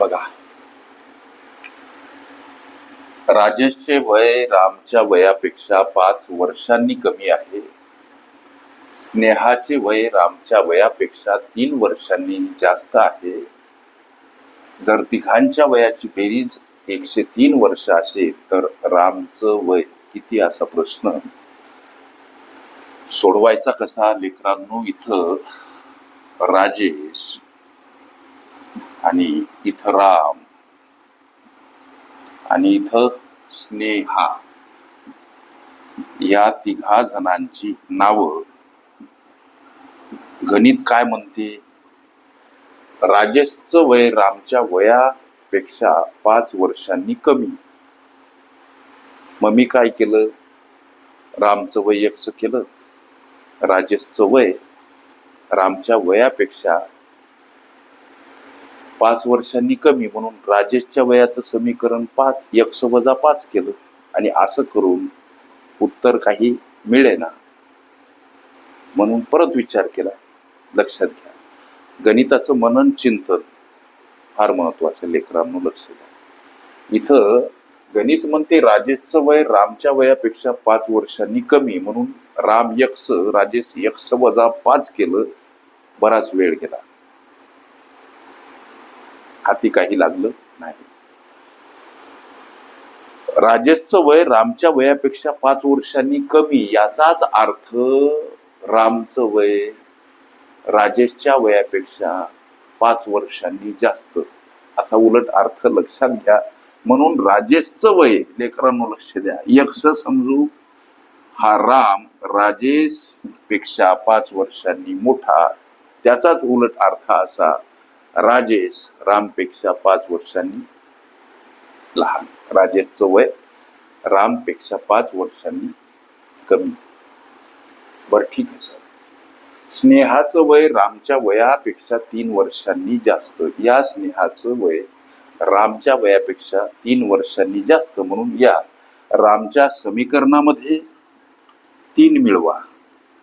बघा. राजेशचे वय रामच्या वयापेक्षा पाच वर्षांनी कमी आहे. स्नेहाचे वय रामच्या वयापेक्षा तीन वर्षांनी जास्त आहे. जर तिघांच्या वयाची बेरीज एकशे तीन वर्ष असेल तर रामचं वय किती असा प्रश्न? सोडवायचा कसा लेकरांनो इथं? राजेश आणि इथं राम. आणि इथं स्नेहा. या तिघा जणांची नावं. गणित काय म्हणते? राजेशच वय रामच्या वयापेक्षा पाच वर्षांनी कमी. मग मी काय केलं? रामचं वय एकस केलं. राजेशचं वय रामच्या वयापेक्षा पाच वर्षांनी कमी म्हणून राजेशच्या वयाचं समीकरण पाच यक्ष वजा पाच केलं. आणि असं करून उत्तर काही मिळेना. म्हणून परत विचार केला. लक्षात घ्या. गणिताचं मनन चिंतन फार महत्वाचं लेकरांनो लक्ष द्या. इथं गणित म्हणते राजेशचं वय रामच्या वयापेक्षा पाच वर्षांनी कमी म्हणून राम यक्ष राजेश यक्ष वजा पाच केलं. बराच वेळ गेला. हाती काही लागलं नाही. राजेशचं वय रामच्या वयापेक्षा पाच वर्षांनी कमी याचाच अर्थ रामचं वय राजेशच्या वयापेक्षा पाच वर्षांनी जास्त. असा उलट अर्थ लक्षात घ्या. म्हणून राजेशचं वय लेकरांनो लक्ष द्या. यक्ष समजू. हा राम राजेशपेक्षा पाच वर्षांनी मोठा. त्याचाच उलट अर्थ असा राजेश रामपेक्षा पाच वर्षांनी लहान. राजेशचं वय रामपेक्षा पाच वर्षांनी कमी. बर ठीक आहे सर. स्नेहाचं वय रामच्या वयापेक्षा तीन वर्षांनी जास्त. या स्नेहाचं वय रामच्या वयापेक्षा तीन वर्षांनी जास्त. म्हणून या रामच्या समीकरणामध्ये तीन मिळवा.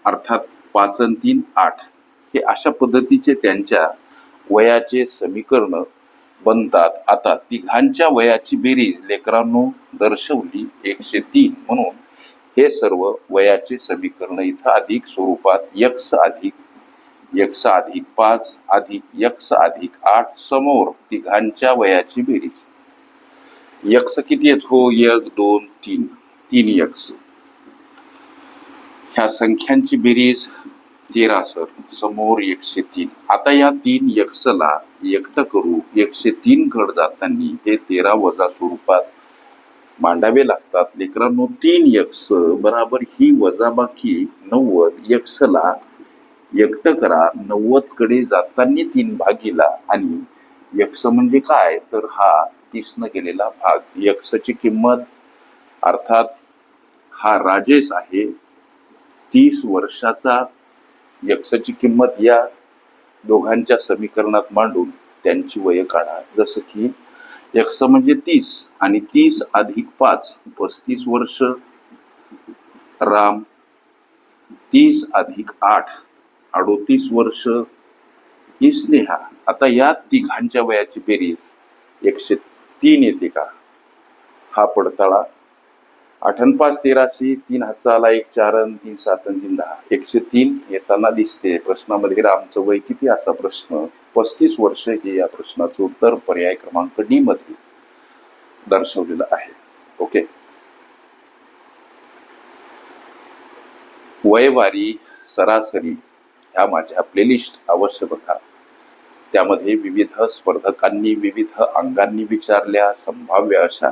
अर्थात पाच तीन आठ. हे अशा पद्धतीचे त्यांच्या वयाचे समीकरण बनतात. आता तिघांच्या वयाची बेरीज लेकरांनो दर्शवली एकशे तीन म्हणून. हे सर्व वयाचे समीकरण इथं अधिक स्वरूपात यक्स अधिक यक्स अधिक पाच अधिक यक्स अधिक आठ समोर तिघांच्या वयाची बेरीज. यक्स किती येत हो एक दोन तीन तीन यक्स ह्या संख्यांची बेरीज तेरा सर समोर एकशे तीन. आता या तीन यक्षला एकटं करू एकशे तीन कड जाताना हे तेरा वजा स्वरूपात मांडावे लागतात. लेकरांनो तीन यक्ष बराबर ही वजाबाकी नव्वद यक्षला एकट करा नव्वदकडे जाताना तीन भागीला. आणि यक्ष म्हणजे काय? तर हा तीसनं गेलेला भाग. यक्षची किंमत अर्थात हा राजेश आहे तीस वर्षाचा यक्षची किंमत या दोघांच्या समीकरणात मांडून त्यांची वय काढा. जसं की यक्ष म्हणजे तीस आणि तीस अधिक पाच पस्तीस वर्ष. राम तीस अधिक आठ अडोतीस वर्ष. ही स्नेहा आता या तिघांच्या वयाची बेरीज एकशे तीन येते का? हा पडताळा आठन पाच तेराशे तीन हातचा एक चार तीन सात तीन दहा. एकशे तीन येताना दिसते. प्रश्नामध्ये रामचं वय किती? असा प्रश्न. पस्तीस वर्ष हे या प्रश्नाचं उत्तर पर्याय क्रमांक डी मध्ये दर्शवलेलं आहे. ओके? वयवारी सरासरी ह्या माझ्या प्लेलिस्ट अवश्य बघा. त्यामध्ये विविध स्पर्धकांनी विविध अंगांनी विचारल्या संभाव्य अशा